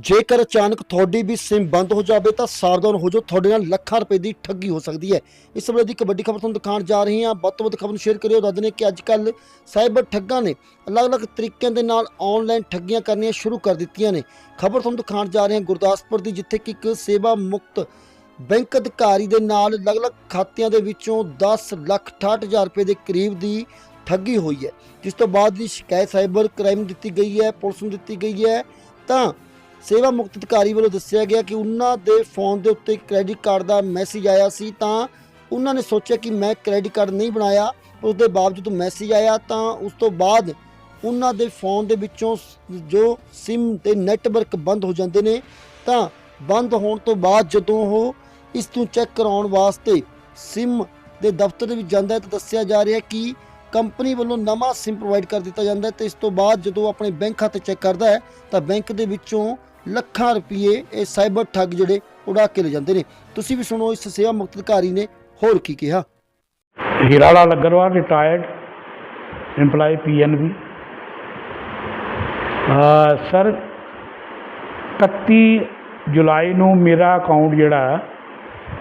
ਜੇਕਰ ਅਚਾਨਕ ਤੁਹਾਡੀ ਵੀ ਸਿਮ ਬੰਦ ਹੋ ਜਾਵੇ ਤਾਂ ਸਾਵਧਾਨ ਹੋ ਜਾਓ। ਤੁਹਾਡੇ ਨਾਲ ਲੱਖਾਂ ਰੁਪਏ ਦੀ ਠੱਗੀ ਹੋ ਸਕਦੀ ਹੈ। ਇਸ ਵੇਲੇ ਦੀ ਇੱਕ ਵੱਡੀ ਖਬਰ ਤੁਹਾਨੂੰ ਦਿਖਾਉਣ ਜਾ ਰਹੇ ਹਾਂ। ਵੱਧ ਤੋਂ ਵੱਧ ਖਬਰ ਨੂੰ ਸ਼ੇਅਰ ਕਰਿਓ। ਦੱਸਦੇ ਨੇ ਕਿ ਅੱਜ ਕੱਲ ਸਾਈਬਰ ਠੱਗਾਂ ਨੇ ਅਲੱਗ-ਅਲੱਗ ਤਰੀਕਿਆਂ ਦੇ ਨਾਲ ਆਨਲਾਈਨ ਠੱਗੀਆਂ ਕਰਨੀਆਂ ਸ਼ੁਰੂ ਕਰ ਦਿੱਤੀਆਂ ਨੇ। ਖਬਰ ਤੁਹਾਨੂੰ ਦਿਖਾਉਣ ਜਾ ਰਹੇ ਹਾਂ ਗੁਰਦਾਸਪੁਰ ਦੀ, ਜਿੱਥੇ ਕਿ ਇੱਕ ਸੇਵਾ ਮੁਕਤ ਬੈਂਕ ਅਧਿਕਾਰੀ ਦੇ ਨਾਲ ਅਲੱਗ-ਅਲੱਗ ਖਾਤਿਆਂ ਦੇ ਵਿੱਚੋਂ 10 ਲੱਖ 68000 ਰੁਪਏ ਦੇ ਕਰੀਬ ਦੀ ਠੱਗੀ ਹੋਈ ਹੈ। ਜਿਸ ਤੋਂ ਬਾਅਦ ਦੀ ਸ਼ਿਕਾਇਤ ਸਾਈਬਰ ਕ੍ਰਾਈਮ ਨੂੰ ਦਿੱਤੀ ਗਈ ਹੈ, ਪੁਲਿਸ ਨੂੰ ਦਿੱਤੀ ਗਈ ਹੈ। ਤਾਂ ਸੇਵਾ ਮੁਕਤ ਅਧਿਕਾਰੀ ਵੱਲੋਂ ਦੱਸਿਆ ਗਿਆ ਕਿ ਉਹਨਾਂ ਦੇ ਫੋਨ ਦੇ ਉੱਤੇ ਕ੍ਰੈਡਿਟ ਕਾਰਡ ਦਾ ਮੈਸੇਜ ਆਇਆ ਸੀ, ਤਾਂ ਉਹਨਾਂ ਨੇ ਸੋਚਿਆ ਕਿ ਮੈਂ ਕ੍ਰੈਡਿਟ ਕਾਰਡ ਨਹੀਂ ਬਣਾਇਆ ਉਸ ਦੇ ਬਾਵਜੂਦ ਮੈਸੇਜ ਆਇਆ, ਤਾਂ ਉਸ ਤੋਂ ਬਾਅਦ ਉਹਨਾਂ ਦੇ ਫੋਨ ਦੇ ਵਿੱਚੋਂ ਜੋ ਸਿਮ ਤੇ ਨੈਟਵਰਕ ਬੰਦ ਹੋ ਜਾਂਦੇ ਨੇ, ਤਾਂ ਬੰਦ ਹੋਣ ਤੋਂ ਬਾਅਦ ਜਦੋਂ ਉਹ ਇਸ ਨੂੰ ਚੈੱਕ ਕਰਾਉਣ ਵਾਸਤੇ ਸਿਮ ਦੇ ਦਫ਼ਤਰ ਦੇ ਵਿੱਚ ਜਾਂਦਾ ਹੈ, ਤਾਂ ਦੱਸਿਆ ਜਾ ਰਿਹਾ ਕਿ ਕੰਪਨੀ ਵੱਲੋਂ ਨਵਾਂ ਸਿਮ ਪ੍ਰੋਵਾਈਡ ਕਰ ਦਿੱਤਾ ਜਾਂਦਾ ਹੈ, ਤੇ ਇਸ ਤੋਂ ਬਾਅਦ ਜਦੋਂ ਆਪਣੇ ਬੈਂਕ ਖਾਤੇ ਚੈੱਕ ਕਰਦਾ ਹੈ, ਤਾਂ ਬੈਂਕ ਦੇ ਵਿੱਚੋਂ ਲੱਖਾਂ ਰੁਪਏ ਇਹ ਸਾਈਬਰ ਠੱਗ ਜਿਹੜੇ ਉਡਾ ਕੇ ਲੈ ਜਾਂਦੇ ਨੇ। ਤੁਸੀਂ ਵੀ ਸੁਣੋ, ਇਸ ਸੇਵਾ ਮੁਕਤ ਅਧਿਕਾਰੀ ਨੇ ਹੋਰ ਕੀ ਕਿਹਾ। Hiralal Aggarwal retired EMPLOYE PNB ਅ ਸਰ 31 ਜੁਲਾਈ ਨੂੰ ਮੇਰਾ ਅਕਾਊਂਟ ਜਿਹੜਾ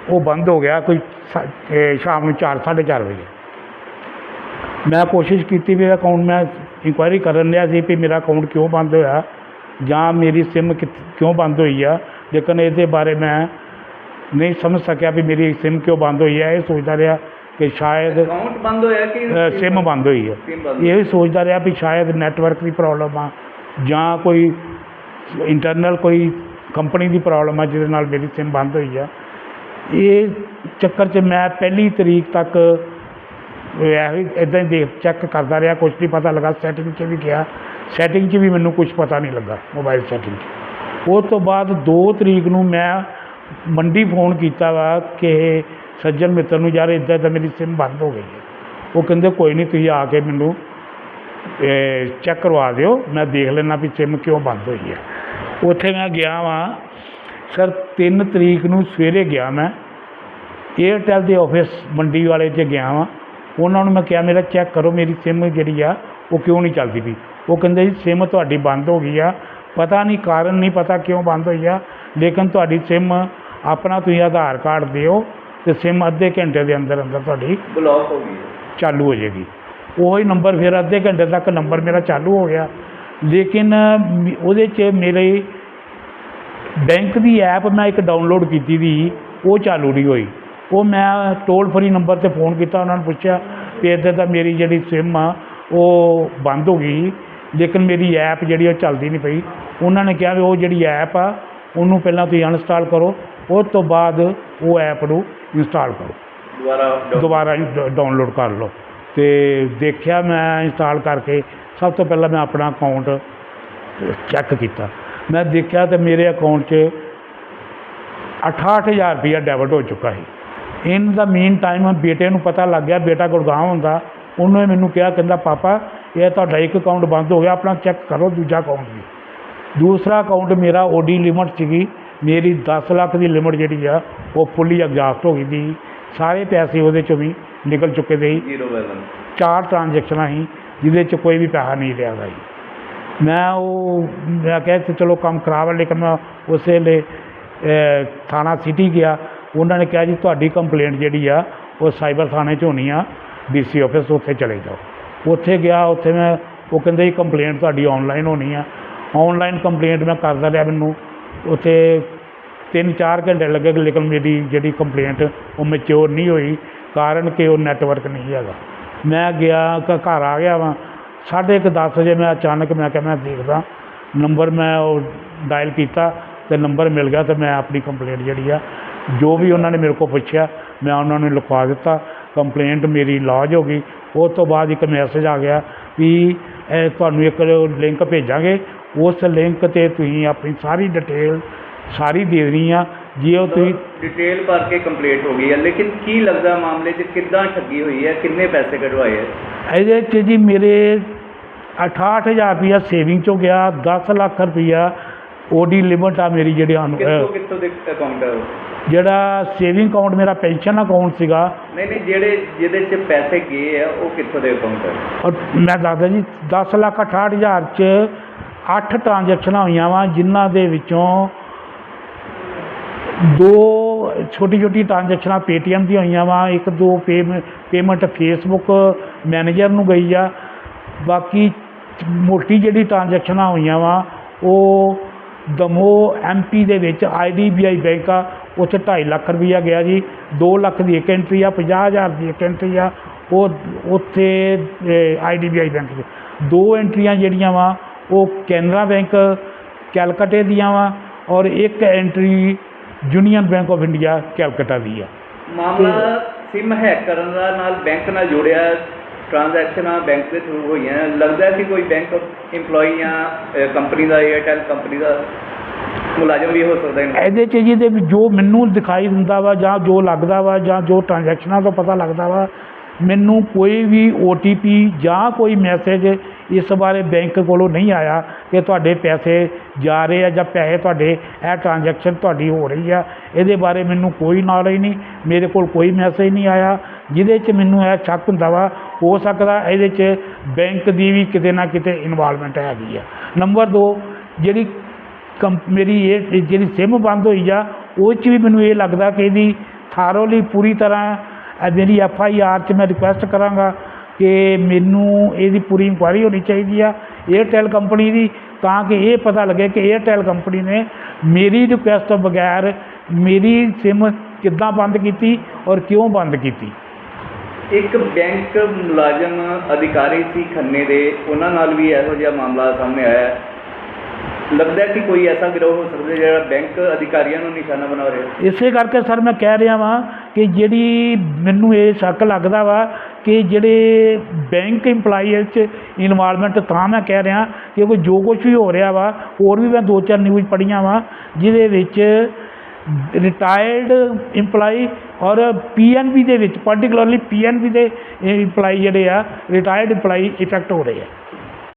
ਉਹ ਬੰਦ ਹੋ ਗਿਆ ਕੋਈ ਸ਼ਾਮ ਨੂੰ 4 4:30 ਵਜੇ। ਮੈਂ ਕੋਸ਼ਿਸ਼ ਕੀਤੀ ਵੀ ਅਕਾਊਂਟ ਮੈਂ ਇਨਕੁਆਇਰੀ ਕਰਨ ਲਿਆ ਸੀ ਵੀ ਮੇਰਾ ਅਕਾਊਂਟ ਕਿਉਂ ਬੰਦ ਹੋਇਆ। ਜਾਂ ਮੇਰੀ ਸਿਮ ਕਿਉਂ ਬੰਦ ਹੋਈ ਆ? ਲੇਕਿਨ ਇਹਦੇ ਬਾਰੇ ਮੈਂ ਨਹੀਂ ਸਮਝ ਸਕਿਆ ਵੀ ਮੇਰੀ ਸਿਮ ਕਿਉਂ ਬੰਦ ਹੋਈ ਹੈ ਇਹ ਸੋਚਦਾ ਰਿਹਾ ਕਿ ਸ਼ਾਇਦ ਅਕਾਊਂਟ ਬੰਦ ਹੋਇਆ ਕਿ ਸਿਮ ਬੰਦ ਹੋਈ ਹੈ ਬੰਦ ਇਹ ਵੀ ਸੋਚਦਾ ਰਿਹਾ ਵੀ ਸ਼ਾਇਦ ਨੈਟਵਰਕ ਦੀ ਪ੍ਰੋਬਲਮ ਆ ਜਾਂ ਕੋਈ ਇੰਟਰਨਲ ਕੋਈ ਕੰਪਨੀ ਦੀ ਪ੍ਰੋਬਲਮ ਆ ਜਿਹਦੇ ਨਾਲ ਮੇਰੀ ਸਿਮ ਬੰਦ ਹੋਈ ਆ। ਇਹ ਚੱਕਰ 'ਚ ਮੈਂ ਪਹਿਲੀ ਤਰੀਕ ਤੱਕ ਇਹੋ ਇਦਾਂ ਹੀ ਦੇਖ ਚੈੱਕ ਕਰਦਾ ਰਿਹਾ। ਕੁਝ ਨਹੀਂ ਪਤਾ ਲੱਗਾ ਸੈਟਿੰਗ 'ਚ ਵੀ ਗਿਆ। ਸੈਟਿੰਗ 'ਚ ਵੀ ਮੈਨੂੰ ਕੁਝ ਪਤਾ ਨਹੀਂ ਲੱਗਾ ਮੋਬਾਈਲ ਸੈਟਿੰਗ 'ਚ। ਉਹ ਤੋਂ ਬਾਅਦ 2 ਤਰੀਕ ਨੂੰ ਮੈਂ ਮੰਡੀ ਫੋਨ ਕੀਤਾ ਵਾ ਕਿ ਸੱਜਣ ਮਿੱਤਰ ਨੂੰ, ਯਾਰ ਇੱਦਾਂ ਇੱਦਾਂ ਮੇਰੀ ਸਿਮ ਬੰਦ ਹੋ ਗਈ ਹੈ। ਉਹ ਕਹਿੰਦੇ, ਕੋਈ ਨਹੀਂ, ਤੁਸੀਂ ਆ ਕੇ ਮੈਨੂੰ ਚੈੱਕ ਕਰਵਾ ਦਿਓ। ਮੈਂ ਦੇਖ ਲੈਣਾ ਵੀ ਸਿਮ ਕਿਉਂ ਬੰਦ ਹੋਈ ਹੈ। ਉੱਥੇ ਮੈਂ ਗਿਆ ਵਾਂ। ਸਰ 3 ਤਰੀਕ ਨੂੰ ਸਵੇਰੇ ਗਿਆ ਮੈਂ। ਏਅਰਟੈਲ ਦੇ ਆਫਿਸ ਮੰਡੀ ਵਾਲੇ 'ਚ ਗਿਆ ਵਾਂ, ਉਹਨਾਂ ਨੂੰ ਮੈਂ ਕਿਹਾ, ਮੇਰਾ ਚੈੱਕ ਕਰੋ, ਮੇਰੀ ਸਿਮ ਜਿਹੜੀ ਆ, ਉਹ ਕਿਉਂ ਨਹੀਂ ਚੱਲਦੀ ਪਈ? ਉਹ ਕਹਿੰਦੇ ਜੀ ਸਿਮ ਤੁਹਾਡੀ ਬੰਦ ਹੋ ਗਈ ਆ। ਪਤਾ ਨਹੀਂ ਕਾਰਨ ਨਹੀਂ ਪਤਾ ਕਿਉਂ ਬੰਦ ਹੋਈ ਆ। ਲੇਕਿਨ ਤੁਹਾਡੀ ਸਿਮ ਆਪਣਾ ਤੁਸੀਂ ਆਧਾਰ ਕਾਰਡ ਦਿਓ ਤੇ ਸਿਮ ਅੱਧੇ ਘੰਟੇ ਦੇ ਅੰਦਰ ਅੰਦਰ ਤੁਹਾਡੀ ਬਲੌਕ ਹੋ ਗਈ ਚਾਲੂ ਹੋ ਜਾਏਗੀ। ਉਹੀ ਨੰਬਰ ਫਿਰ ਅੱਧੇ ਘੰਟੇ ਤੱਕ ਨੰਬਰ ਮੇਰਾ ਚਾਲੂ ਹੋ ਗਿਆ। ਲੇਕਿਨ ਉਹਦੇ 'ਚ ਮੇਰੇ ਬੈਂਕ ਦੀ ਐਪ ਮੈਂ ਇੱਕ ਡਾਊਨਲੋਡ ਕੀਤੀ ਦੀ ਉਹ ਚਾਲੂ ਨਹੀਂ ਹੋਈ। ਉਹ ਮੈਂ ਟੋਲ ਫਰੀ ਨੰਬਰ ਤੇ ਫੋਨ ਕੀਤਾ ਉਹਨਾਂ ਨੂੰ ਪੁੱਛਿਆ ਵੀ ਇੱਦਾਂ ਤਾਂ ਮੇਰੀ ਜਿਹੜੀ ਸਿਮ ਆ ਉਹ ਬੰਦ ਹੋ ਗਈ। ਲੇਕਿਨ ਮੇਰੀ ਐਪ ਜਿਹੜੀ ਉਹ ਚੱਲਦੀ ਨਹੀਂ ਪਈ। ਉਹਨਾਂ ਨੇ ਕਿਹਾ ਵੀ ਉਹ ਜਿਹੜੀ ਐਪ ਆ ਉਹਨੂੰ ਪਹਿਲਾਂ ਤੁਸੀਂ ਅਨਇੰਸਟਾਲ ਕਰੋ ਉਸ ਤੋਂ ਬਾਅਦ ਉਹ ਐਪ ਨੂੰ ਇੰਸਟਾਲ ਕਰੋ। ਦੁਬਾਰਾ ਦੁਬਾਰਾ ਡਾਊਨਲੋਡ ਕਰ ਲਓ। ਤੇ ਦੇਖਿਆ ਮੈਂ ਇੰਸਟਾਲ ਕਰਕੇ ਸਭ ਤੋਂ ਪਹਿਲਾਂ ਮੈਂ ਆਪਣਾ ਅਕਾਊਂਟ ਚੈੱਕ ਕੀਤਾ। ਮੈਂ ਦੇਖਿਆ ਤੇ ਮੇਰੇ ਅਕਾਊਂਟ 'ਚ 68000 ਰੁਪਇਆ ਡੈਬਿਟ ਹੋ ਚੁੱਕਾ ਸੀ। ਇਨ ਦਾ ਮੀਨ ਟਾਈਮ ਬੇਟੇ ਨੂੰ ਪਤਾ ਲੱਗ ਗਿਆ ਬੇਟਾ ਗੁੜਗਾਉਂ ਹੁੰਦਾ ਉਹਨੇ ਮੈਨੂੰ ਕਿਹਾ ਕਹਿੰਦਾ ਪਾਪਾ ਇਹ ਤੁਹਾਡਾ ਇੱਕ ਅਕਾਊਂਟ ਬੰਦ ਹੋ ਗਿਆ ਆਪਣਾ ਚੈੱਕ ਕਰੋ ਦੂਜਾ ਅਕਾਊਂਟ ਵੀ। ਦੂਸਰਾ ਅਕਾਊਂਟ ਮੇਰਾ ਓਡੀ ਲਿਮਟ ਸੀਗੀ ਮੇਰੀ 10 ਲੱਖ ਦੀ ਲਿਮਟ ਜਿਹੜੀ ਆ ਉਹ ਫੁੱਲੀ ਐਗਜ਼ਾਸਟ ਹੋ ਗਈ ਦੀ ਸਾਰੇ ਪੈਸੇ ਉਹਦੇ ਚੋਂ ਵੀ ਨਿਕਲ ਚੁੱਕੇ ਦੇ ਸੀ। ਜ਼ੀਰੋ ਬੈਲੈਂਸ ਚਾਰ ਟ੍ਰਾਂਜੈਕਸ਼ਨਾਂ ਸੀ ਜਿਹਦੇ ਚ ਕੋਈ ਵੀ ਪੈਸਾ ਨਹੀਂ ਰਿਹਾ ਗਾ ਜੀ ਮੈਂ ਉਹ ਮੈਂ ਕਿਹਾ ਕਿ ਚਲੋ ਕੰਮ ਖਰਾਬ ਹੈ ਲੇਕਿਨ ਮੈਂ ਉਸੇ ਅਹ, ਥਾਣਾ ਸਿਟੀ ਗਿਆ। ਉਹਨਾਂ ਨੇ ਕਿਹਾ ਜੀ ਤੁਹਾਡੀ ਕੰਪਲੇਂਟ ਜਿਹੜੀ ਆ ਉਹ ਸਾਈਬਰ ਥਾਣੇ 'ਚ ਹੋਣੀ ਆ ਡੀਸੀ ਆਫਿਸ ਉੱਥੇ ਚਲੇ ਜਾਓ। ਉੱਥੇ ਗਿਆ, ਉੱਥੇ ਮੈਂ, ਉਹ ਕਹਿੰਦੇ ਜੀ ਕੰਪਲੇਂਟ ਤੁਹਾਡੀ ਆਨਲਾਈਨ ਹੋਣੀ ਆ। ਆਨਲਾਈਨ ਕੰਪਲੇਂਟ ਮੈਂ ਕਰਦਾ ਰਿਹਾ ਮੈਨੂੰ। ਉੱਥੇ ਤਿੰਨ ਚਾਰ ਘੰਟੇ ਲੱਗੇ ਲੇਕਿਨ ਮੇਰੀ ਜਿਹੜੀ ਕੰਪਲੇਂਟ ਉਹ ਮੈਚਿਓਰ ਨਹੀਂ ਹੋਈ, ਕਾਰਨ ਕਿ ਉਹ ਨੈਟਵਰਕ ਨਹੀਂ ਹੈਗਾ। ਮੈਂ ਗਿਆ ਘਰ ਆ ਗਿਆ ਵਾਂ। ਸਾਢੇ ਕੁ ਦਸ ਵਜੇ ਮੈਂ ਅਚਾਨਕ ਮੈਂ ਕਿਹਾ, ਮੈਂ ਦੇਖਦਾ ਨੰਬਰ ਮੈਂ ਉਹ ਡਾਇਲ ਕੀਤਾ ਤੇ ਨੰਬਰ ਮਿਲ ਗਿਆ ਤੇ ਮੈਂ ਆਪਣੀ ਕੰਪਲੇਂਟ ਜਿਹੜੀ ਆ, ਜੋ ਵੀ ਉਹਨਾਂ ਨੇ ਮੇਰੇ ਕੋਲ ਪੁੱਛਿਆ, ਮੈਂ ਉਹਨਾਂ ਨੂੰ ਲਿਖਵਾ ਦਿੱਤਾ। ਕੰਪਲੇਂਟ ਮੇਰੀ ਲੌਜ ਹੋ ਗਈ। ਉਸ ਤੋਂ ਬਾਅਦ ਇੱਕ ਮੈਸੇਜ ਆ ਗਿਆ ਵੀ ਤੁਹਾਨੂੰ ਇੱਕ ਲਿੰਕ ਭੇਜਾਂਗੇ। ਉਸ ਲਿੰਕ ਤੇ ਤੁਸੀਂ ਆਪਣੀ ਸਾਰੀ ਡਿਟੇਲ ਸਾਰੀ ਦੇਣੀ ਆ। ਜੇ ਉਹ ਤੁਸੀਂ ਡਿਟੇਲ ਭਰ ਕੇ ਕੰਪਲੀਟ ਹੋ ਗਈ ਹੈ ਲੇਕਿਨ ਕੀ ਲੱਗਦਾ ਮਾਮਲੇ 'ਚ ਕਿੱਦਾਂ ਠੱਗੀ ਹੋਈ ਹੈ? ਕਿੰਨੇ ਪੈਸੇ ਕਢਵਾਏ ਹੈ ਇਹਦੇ 'ਚ ਜੀ ਮੇਰੇ 68000 ਰੁਪਇਆ ਸੇਵਿੰਗ ਚੋਂ ਗਿਆ 10 ਲੱਖ ਰੁਪਇਆ ਓਡੀ ਲਿਮਟ ਆ ਮੇਰੀ ਜਿਹੜੀ ਅਨੁ- ਕਿੱਥੋਂ ਕਿੱਥੋਂ ਦੇ ਅਕਾਊਂਟ ਹੈ ਉਹ? ਜਿਹੜਾ ਸੇਵਿੰਗ ਅਕਾਊਂਟ ਮੇਰਾ ਪੈਨਸ਼ਨ ਅਕਾਊਂਟ ਸੀਗਾ। ਨਹੀਂ ਨਹੀਂ ਜਿਹੜੇ ਜਿਹਦੇ 'ਚ ਪੈਸੇ ਗਏ ਆ ਉਹ ਕਿੱਥੋਂ ਦੇ ਅਕਾਊਂਟ ਹੈ ਔਰ ਮੈਂ ਦੱਸਦਾ ਜੀ 10 ਲੱਖ 68000 ਚ 8 ਟ੍ਰਾਂਜੈਕਸ਼ਨਾਂ ਹੋਈਆਂ ਵਾ ਜਿਨ੍ਹਾਂ ਦੇ ਵਿੱਚੋਂ ਦੋ ਛੋਟੀ ਛੋਟੀ ਟ੍ਰਾਂਜੈਕਸ਼ਨਾਂ ਪੇਟੀਐਮ ਦੀਆਂ ਹੋਈਆਂ ਵਾ ਇੱਕ ਦੋ ਪੇਮੈਂਟ ਫੇਸਬੁੱਕ ਮੈਨੇਜਰ ਨੂੰ ਗਈ ਆ। ਬਾਕੀ ਮੋਟੀ ਜਿਹੜੀ ਟ੍ਰਾਂਜੈਕਸ਼ਨਾਂ ਹੋਈਆਂ ਵਾ ਉਹ ਦਮੋ ਐਮਪੀ ਦੇ ਵਿੱਚ ਆਈਡੀਬੀਆਈ ਬੈਂਕ ਆ ਉੱਥੇ 2.5 ਲੱਖ ਰੁਪਈਆ ਗਿਆ ਜੀ। 2 ਲੱਖ ਦੀ ਇੱਕ ਐਂਟਰੀ ਆ 50000 ਦੀ ਇੱਕ ਐਂਟਰੀ ਆ ਉਹ ਉੱਥੇ ਆਈਡੀਬੀਆਈ ਬੈਂਕ 'ਚ ਦੋ ਐਂਟਰੀਆਂ ਜਿਹੜੀਆਂ ਵਾ ਉਹ ਕੈਨਰਾ ਬੈਂਕ ਕੈਲਕਟੇ ਦੀਆਂ ਵਾ ਔਰ ਇੱਕ entry Union Bank of India Calcutta ਦੀ ਆ। ਮਾਮਲਾ ਸਿਮ ਹੈਕ ਕਰਨ ਦਾ ਨਾਲ ਬੈਂਕ ਨਾਲ ਜੁੜਿਆ ਟ੍ਰਾਂਜੈਕਸ਼ਨਾਂ ਬੈਂਕ ਦੇ ਥਰੂ ਹੋਈਆਂ। ਲੱਗਦਾ ਕਿ ਕੋਈ ਬੈਂਕ EMPLOYE ਜਾਂ ਕੰਪਨੀ ਦਾ ਏਅਰਟੈਲ ਕੰਪਨੀ ਦਾ ਮੁਲਾਜ਼ਮ ਵੀ ਹੋ ਸਕਦਾ ਹੈ ਇਹਦੇ 'ਚ ਜੀ ਦੇ ਜੋ ਮੈਨੂੰ ਦਿਖਾਈ ਦਿੰਦਾ ਵਾ ਜਾਂ ਜੋ ਲੱਗਦਾ ਵਾ ਜਾਂ ਜੋ ਟ੍ਰਾਂਜੈਕਸ਼ਨਾਂ ਤੋਂ ਪਤਾ ਲੱਗਦਾ ਵਾ, ਮੈਨੂੰ ਕੋਈ ਵੀ OTP ਜਾਂ ਕੋਈ ਮੈਸੇਜ ਇਸ ਬਾਰੇ ਬੈਂਕ ਕੋਲੋਂ ਨਹੀਂ ਆਇਆ ਕਿ ਤੁਹਾਡੇ ਪੈਸੇ ਜਾ ਰਹੇ ਆ ਜਾਂ ਪੈਸੇ ਤੁਹਾਡੇ, ਇਹ ਟ੍ਰਾਂਜੈਕਸ਼ਨ ਤੁਹਾਡੀ ਹੋ ਰਹੀ ਆ। ਇਹਦੇ ਬਾਰੇ ਮੈਨੂੰ ਕੋਈ ਨੌਲੇਜ ਨਹੀਂ, ਮੇਰੇ ਕੋਲ ਕੋਈ ਮੈਸੇਜ ਨਹੀਂ ਆਇਆ। ਜਿਹਦੇ 'ਚ ਮੈਨੂੰ ਇਹ ਸ਼ੱਕ ਹੁੰਦਾ ਵਾ ਹੋ ਸਕਦਾ ਇਹਦੇ 'ਚ ਬੈਂਕ ਦੀ ਵੀ ਕਿਤੇ ਨਾ ਕਿਤੇ ਇਨਵੋਲਵਮੈਂਟ ਹੈਗੀ ਆ। ਨੰਬਰ ਦੋ, ਜਿਹੜੀ ਕੰਪ, ਮੇਰੀ ਇਹ ਜਿਹੜੀ ਸਿਮ ਬੰਦ ਹੋਈ ਆ, ਉਹ 'ਚ ਵੀ ਮੈਨੂੰ ਇਹ ਲੱਗਦਾ ਕਿ ਇਹਦੀ ਥਾਰੋਲੀ ਪੂਰੀ ਤਰ੍ਹਾਂ ਮੇਰੀ ਐਫ ਆਈ ਆਰ 'ਚ ਮੈਂ ਰਿਕੁਐਸਟ ਕਰਾਂਗਾ ਕਿ ਮੈਨੂੰ ਇਹਦੀ ਪੂਰੀ ਇਨਕੁਆਇਰੀ ਹੋਣੀ ਚਾਹੀਦੀ ਆ ਏਅਰਟੈਲ ਕੰਪਨੀ ਦੀ, ਤਾਂ ਕਿ ਇਹ ਪਤਾ ਲੱਗੇ ਕਿ ਏਅਰਟੈਲ ਕੰਪਨੀ ਨੇ ਮੇਰੀ ਰਿਕੁਐਸਟ ਤੋਂ ਬਗੈਰ ਮੇਰੀ ਸਿਮ ਕਿੱਦਾਂ ਬੰਦ ਕੀਤੀ ਔਰ ਕਿਉਂ ਬੰਦ ਕੀਤੀ। ਇੱਕ ਬੈਂਕ ਮੁਲਾਜ਼ਮ ਅਧਿਕਾਰੀ ਸੀ ਖੰਨੇ ਦੇ, ਉਹਨਾਂ ਨਾਲ ਵੀ ਇਹੋ ਜਿਹਾ ਮਾਮਲਾ ਸਾਹਮਣੇ ਆਇਆ ਹੈ। ਲੱਗਦਾ ਹੈ ਕਿ ਕੋਈ ਐਸਾ ਗਿਰੋਹ ਹੋ ਸਕਦਾ ਹੈ ਜਿਹੜਾ ਬੈਂਕ ਅਧਿਕਾਰੀਆਂ ਨੂੰ ਨਿਸ਼ਾਨਾ ਬਣਾ ਰਿਹਾ ਇਸੇ ਕਰਕੇ ਸਰ ਮੈਂ ਕਹਿ ਰਿਹਾ ਵਾਂ ਕਿ ਜਿਹੜੀ ਮੈਨੂੰ ਇਹ ਸ਼ੱਕ ਲੱਗਦਾ ਵਾ ਕਿ ਜਿਹੜੇ ਬੈਂਕ EMPLOYEE 'ਚ ਇਨਵਾਲਵਮੈਂਟ ਤਾਂ ਮੈਂ ਕਹਿ ਰਿਹਾ ਕਿਉਂਕਿ ਜੋ ਕੁਝ ਵੀ ਹੋ ਰਿਹਾ ਵਾ, ਹੋਰ ਵੀ ਮੈਂ ਦੋ ਚਾਰ ਨਿਊਜ਼ ਪੜ੍ਹੀਆਂ ਵਾ, ਜਿਹਦੇ ਵਿੱਚ ਰਿਟਾਇਰਡ EMPLOYEE ਔਰ PNB ਦੇ ਵਿੱਚ ਪਾਰਟਿਕੂਲਰਲੀ PNB ਦੇ ਇੰਪਲਾਈ ਜਿਹੜੇ ਆ ਰਿਟਾਇਰਡ ਇੰਪਲਾਈ ਇਫੈਕਟ ਹੋ ਰਹੇ ਆ।